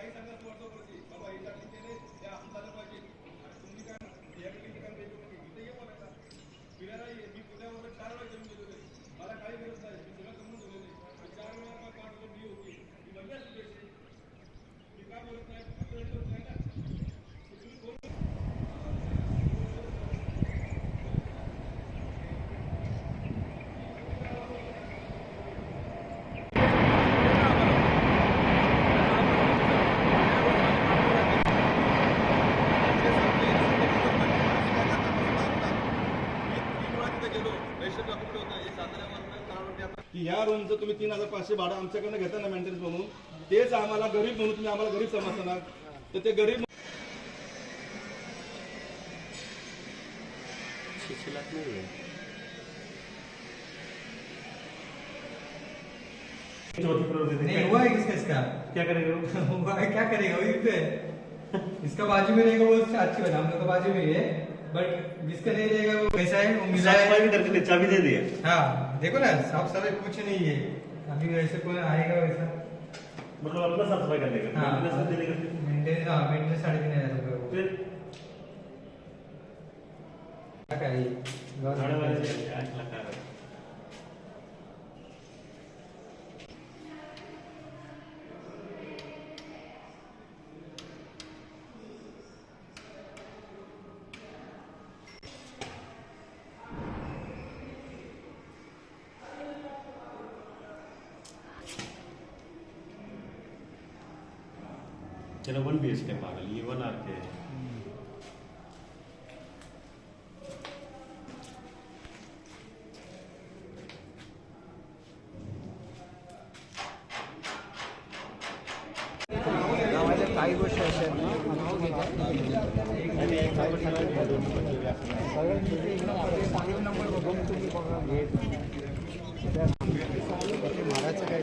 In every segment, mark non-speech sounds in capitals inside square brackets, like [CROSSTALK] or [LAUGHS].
काही सांगत वाटतो करते बाबा हे चांगली केले ते आपण झालं पाहिजे आणि तुम्ही काय रिॲक्टिव्ह ठिकाण वेगळं म्हणजे इथे ये बघायला फिरायला ये. मी पुण्यावर चार वेळा जमीन गेलो नाही मला काही गरज नाही. मी सगळं कमवून गेलो चार वेळा मी होती. मी महिला मी काय बोलत नाही? की या तीन हज़ार पाचशे भाड़ आम घता ना मेंटेनन्स बनू आम गरीब म्हणून तुम्ही आम्हाला गरीब समजताना. तर ते गरीब नहीं हुआ है किसका इसका? क्या करेगा [LAUGHS] हुआ क्या करेगा? वही पे तो इसका बाजू में रहेगा वो अच्छा- अच्छी बना हम लोग का बाजू में है। बट जिसका नहीं रहेगा वो? कैसा है वो मिला है। सफाई भी करके दे, चाबी दे दिए हाँ देखो ना साफ सफाई कुछ नहीं है। अभी वैसे कोई आएगा वैसा। मतलब अपना साफ सफाई करने का हाँ मेंटेनेंस हाँ मेंटेनेंस साढ़े तीन हजार रुपये फिर? क्या है। ये? भाड़े वाले से आठ लाख आ रहा है। चलो one B H K one R K काही गोष्टी अशा काही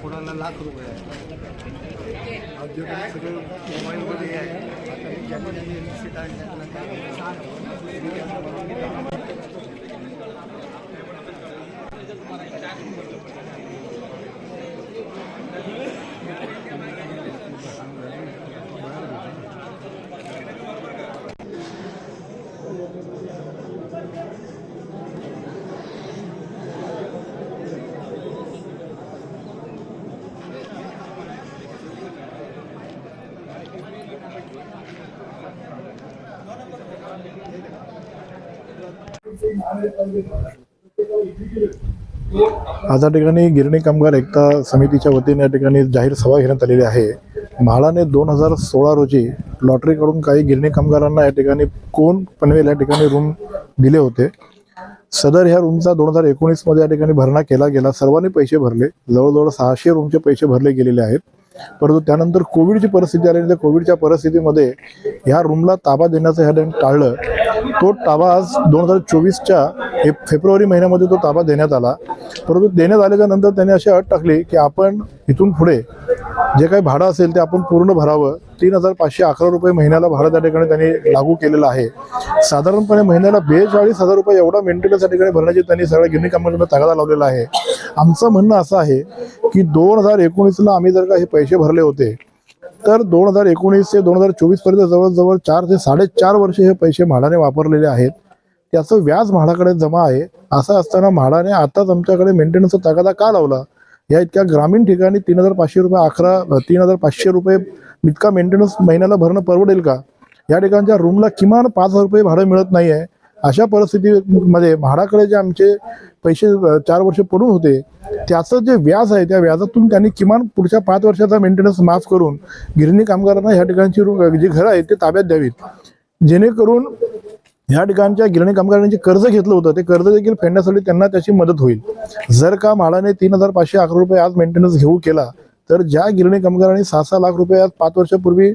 कोणाला लाख रुपये आहे औद्योगिक सगळं मोबाईलमध्ये आहे. आता मी ज्यांनी ज्यांनी आज या ठिकाणी गिरणी कामगार एकता समितीच्या वतीने या ठिकाणी जाहीर सभा घेण्यात आलेली आहे. म्हाडाने दोन हजार सोळा रोजी लॉटरीकडून काही गिरणी कामगारांना या ठिकाणी कोण पनवेल या ठिकाणी रूम दिले होते. सदर ह्या रूमचा दोन हजार एकोणीसमध्ये या ठिकाणी भरणा केला गेला. सर्वांनी पैसे भरले. जवळजवळ सहाशे रूमचे पैसे भरले गेलेले आहेत. परंतु त्यानंतर कोविडची परिस्थिती आली त्या कोविडच्या परिस्थितीमध्ये ह्या रूमला ताबा देण्याचं ह्या ठिकाणी टाळलं. तो ताबा आज दोन हजार चोवीसच्या हे फेब्रुवारी महिन्यामध्ये तो ताबा देण्यात आला. परंतु देण्यात आल्याच्यानंतर त्यांनी अशी अट टाकली की आपण इथून पुढे जे काही भाडं असेल ते आपण पूर्ण भरावं. तीन हजार पाचशे अकरा रुपये महिन्याला भाडं त्या ठिकाणी त्यांनी लागू केलेलं आहे. साधारणपणे महिन्याला बेचाळीस हजार रुपये एवढा मेंटेनन्स त्या ठिकाणी भरण्याची त्यांनी सगळ्या गिरणी कामगारांना तगादा लावलेला आहे. आमचं म्हणणं असं आहे की दोन हजार एकोणीसला आम्ही जर का हे पैसे भरले होते तर दोन हजार एकोणीस ते दोन हजार चोवीसपर्यंत जवळजवळ चार ते साडेचार वर्ष हे पैसे म्हाडाने वापरलेले आहेत. त्याचं व्याज म्हाडाकडे जमा आहे. असं असताना म्हाडाने आताच आमच्याकडे मेंटेनन्सचा तगादा का लावला? या इतक्या ग्रामीण ठिकाणी तीन हजार पाचशे रुपये अकरा तीन हजार पाचशे रुपये इतका मेंटेनन्स महिन्याला भरणं परवडेल का? या ठिकाणच्या रूमला किमान पाच हजार रुपये भाडं मिळत नाही आहे अशा परिस्थितीमध्ये म्हाडाकडे जे आमचे पैसे चार वर्ष पडून होते त्याचं जे व्याज आहे त्या व्याजातून त्यांनी किमान पुढच्या पाच वर्षाचा मेंटेनन्स माफ करून गिरणी कामगारांना ह्या ठिकाणची जी घरं आहेत ते ताब्यात द्यावीत. जेणेकरून ह्या ठिकाणच्या गिरणी कामगारांनी जे कर्ज घेतलं होतं ते कर्ज देखील फेडण्यासाठी त्यांना त्याची मदत होईल. जर का म्हाडाने तीन हजार पाचशे अकरा रुपये आज मेंटेनन्स घेऊ केला तर ज्या गिरणी कामगारांनी सहा सहा लाख रुपये आज पाच वर्षापूर्वी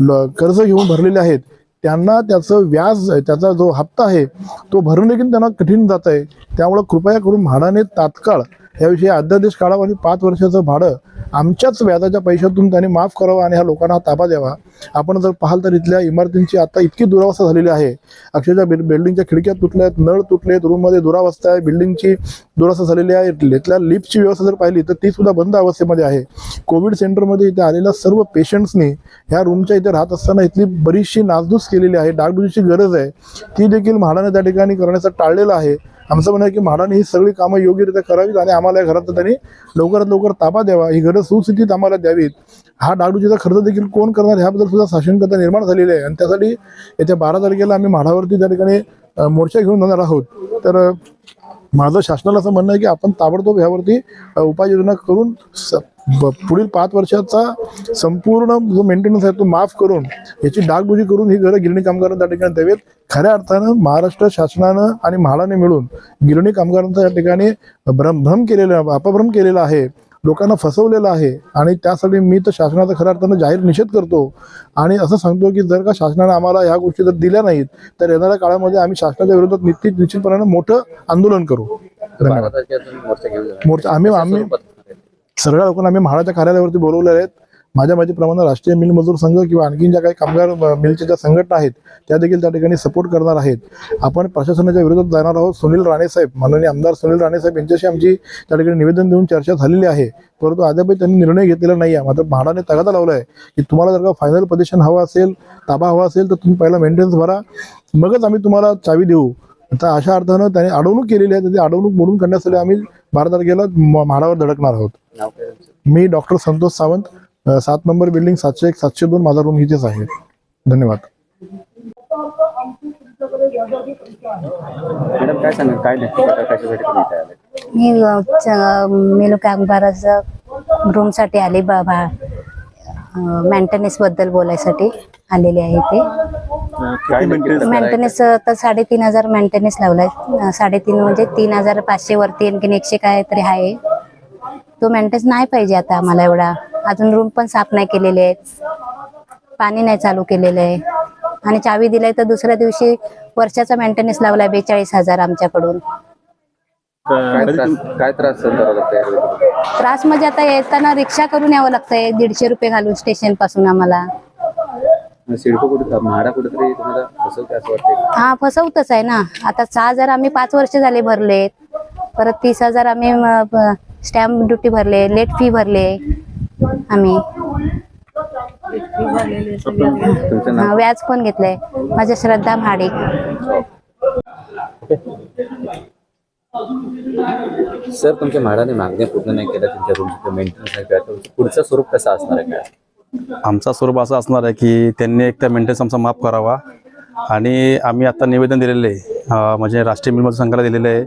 ल- कर्ज घेऊन भरलेले आहेत त्यांना त्याचं व्याज त्याचा जो हप्ता आहे तो भरून देखील त्यांना कठीण जात आहे. त्यामुळं कृपया करून म्हाडाने तात्काळ याविषयी अध्यादेश काढावा आणि पाच वर्षाचं भाडं आमच्याच व्याजाच्या पैशातून त्यांनी माफ करावं आणि ह्या लोकांना ताबा द्यावा. आपण जर पाहाल तर इथल्या इमारतींची आता इतकी दुरावस्था झालेली आहे. अक्षरशः बिल- बिल्डिंगच्या खिडक्या तुटल्या आहेत नळ तुटले आहेत रूममध्ये दुरावस्था आहे बिल्डिंगची दुरावस्था झालेली आहे. इथल्या लिफ्टची व्यवस्था जर पाहिली तर ती सुद्धा बंद अवस्थेमध्ये आहे. कोविड सेंटरमध्ये इथे आलेल्या सर्व पेशंट्सनी ह्या रूमच्या इथे राहत असताना इथली बरीचशी नासधूस केलेली आहे. डागडुजीची गरज आहे. ती देखील म्हाडाने त्या ठिकाणी करण्याचं टाळलेलं आहे. आमचं म्हणणं आहे की म्हाडाने ही सगळी कामं योग्यरित्या करावीत आणि आम्हाला या घरात त्यांनी लवकरात लवकर ताबा द्यावा. ही घरं सुस्थितीत आम्हाला द्यावीत. हा डागडुजीचा खर्च देखील कोण करणार ह्याबद्दल सुद्धा साशंकता निर्माण झालेली आहे. आणि त्यासाठी येत्या बारा तारखेला आम्ही म्हाडावरती त्या ठिकाणी मोर्चा घेऊन जाणार आहोत. तर माझं शासनाला असं म्हणणं आहे की आपण ताबडतोब ह्यावरती उपाययोजना करून स- पुढील पाच वर्षाचा संपूर्ण जो मेंटेनन्स आहे तो माफ करून याची डागडुजी करून ही घरं गिरणी कामगारांना त्या ठिकाणी द्यावेत. खऱ्या अर्थानं महाराष्ट्र शासनानं आणि म्हाडाने मिळून गिरणी कामगारांचा या ठिकाणी भ्रम भ्रम केलेला अपभ्रम केलेला आहे लोकांना फसवलेलं आहे आणि त्यासाठी मी तर शासनाचा खऱ्या अर्थानं जाहीर निषेध करतो. आणि असं सांगतो की जर का शासनाने आम्हाला ह्या गोष्टी जर दिल्या नाहीत तर येणाऱ्या काळामध्ये आम्ही शासनाच्या विरोधात निश्चित निश्चितपणानं मोठं आंदोलन करू. धन्यवाद. मोर्चा आम्ही आम्ही सगळ्या लोकांना आम्ही म्हाडाच्या कार्यालयावरती बोलवले आहेत. माझ्या माहितीप्रमाणे राष्ट्रीय मिल मजूर संघ किंवा आणखीन ज्या काही कामगार मिलच्या ज्या संघटना आहेत त्या देखील त्या ठिकाणी सपोर्ट करणार आहेत. आपण प्रशासनाच्या विरोधात जाणार आहोत. सुनील राणे साहेब माननीय आमदार सुनील राणे साहेब यांच्याशी आमची त्या ठिकाणी निवेदन देऊन चर्चा झालेली आहे. परंतु अद्यापही त्यांनी निर्णय घेतलेला नाही आहे मात्र म्हाडाने तगादा लावला आहे की तुम्हाला जर का फायनल पोझिशन हवं असेल ताबा हवा असेल तर तुम्ही पहिला मेंटेनन्स भरा. मगच आम्ही तुम्हाला चावी देऊ. तर अशा अर्थानं त्यांनी अडवणूक केलेली आहे. तर ती अडवणूक मोडून काढण्यासाठी आम्ही बारा तारखेला म- म्हाडावर धडकणार आहोत. मी डॉक्टर संतोष सावंत सात नंबर बिल्डिंग सातशे एक सातशे दोन माझा रूम इथेच आहे. धन्यवाद. मॅडम काय सांगा काय नक्की प्रकार कशासाठी तुम्ही इथे आले? मी मेलू कामगाराचं रूमसाठी आले बाबा मेंटेनन्सबद्दल बोलायसाठी आलेले आहे ते काय? मेंटेनन्स तर साडेतीन हजार मेंटेनन्स लावलाय. साडेतीन म्हणजे तीन हजार पाचशे वरती आणखीन एकशे काय तरी आहे. तो मेंटेनन्स नाही पाहिजे आता आम्हाला एवढा. अजून रूम पण साफ नाही केलेले आहेत. पाणी नाही चालू केलेलं आहे. आणि चावी दिलाय तर दुसऱ्या दिवशी वर्षाचा मेंटेनन्स लावलाय बेचाळीस हजार आमच्याकडून. काय त्रास? काय त्रास सहन करावा लागतंय त्रास म्हणजे आता येताना रिक्षा करून यावं लागतंय. दीडशे रुपये घालून स्टेशनपासून आम्हाला. सिडको कुठे म्हाडा कुठेतरी तुम्हाला फसवते असं वाटतंय हा फसवतच आहे ना. आता सहा हजार आम्ही पाच वर्ष झाले भरलेत. परत तीस हजार आम्ही स्टॅम्प ड्युटी भरले लेट फी भरले आम्ही. तुमचं नाव? हा, व्याज पण घेतलंय. माझ्या श्रद्धा महाडिक सर तुमच्या म्हाडाने मागण्या पूर्ण नाही केल्या. तुमच्या रूमचं मेंटेनन्स नाही केलं. तुमचं पुढचं स्वरूप कसं असणार आहे? काय आमचा स्वरूप असं असणार आहे की त्यांनी एक त्या मेंटेनन्स आमचा माफ करावा. आणि आम्ही आता निवेदन दिलेलं आहे. म्हणजे राष्ट्रीय मिलमजूर संघाला दिलेलं आहे.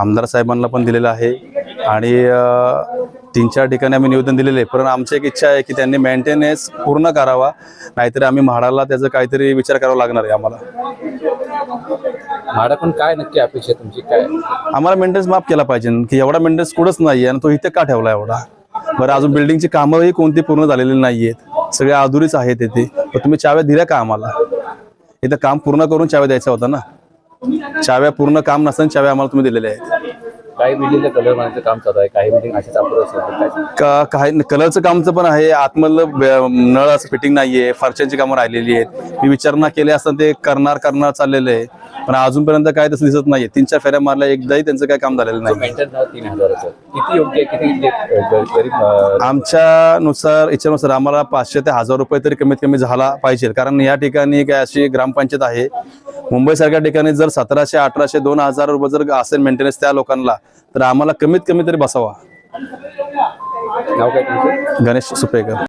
आमदार साहेबांना पण दिलेलं आहे. आणि तीन चार ठिकाणी आम्ही निवेदन दिलेलं आहे. पण आमची एक इच्छा आहे की त्यांनी मेंटेनन्स पूर्ण करावा. नाहीतरी आम्ही म्हाडाला त्याचा काहीतरी विचार करावा लागणार आहे आम्हाला. म्हाडाकडून काय नक्की अपेक्षा तुमची? काय? आम्हाला मेंटेनन्स माफ केला पाहिजे. की एवढा मेंटेनन्स कुठंच नाही आणि तो इथे का ठेवला एवढा? बरं अजून बिल्डिंगची कामंही कोणती पूर्ण झालेली नाही आहेत सगळ्या अधुरीच आहेत इथे. तुम्ही चाव्या दिल्या का आम्हाला? इथं काम पूर्ण करून चाव्या द्यायचा होता ना? चाव्या पूर्ण काम नसताना चाव्या आम्हाला तुम्ही दिलेल्या आहेत. काही बिल्डिंगला कलर मारण्याचं काम चालू आहे काही बिल्डिंग अशीच का काही कलरचं कामचं पण आहे आतमधलं बे- नळ असं फिटिंग नाहीये फरच्यांची कामं राहिलेली आहेत. मी विचारणा केली असता ते करणार करणार चाललेलं आहे. पण अजूनपर्यंत काय तसं दिसत नाहीये. तीन चार फेऱ्या मारल्या एकदाही त्यांचं काय काम झालेलं नाही. मेंटेन झालं तीन हजाराचं. किती योग्य आहे किती जे ग- गरीब अं, आमच्यानुसार इच्छेनुसार आम्हाला पाचशे ते हजार रुपये तरी कमीत कमी झाला पाहिजे. कारण या ठिकाणी काय अशी ग्रामपंचायत आहे मुंबईसारख्या ठिकाणी जर सतराशे अठराशे दोन हजार रुपये जर असेल मेंटेनन्स त्या लोकांना तर आम्हाला कमीत कमी तरी बसावा. गणेश सुपेकर.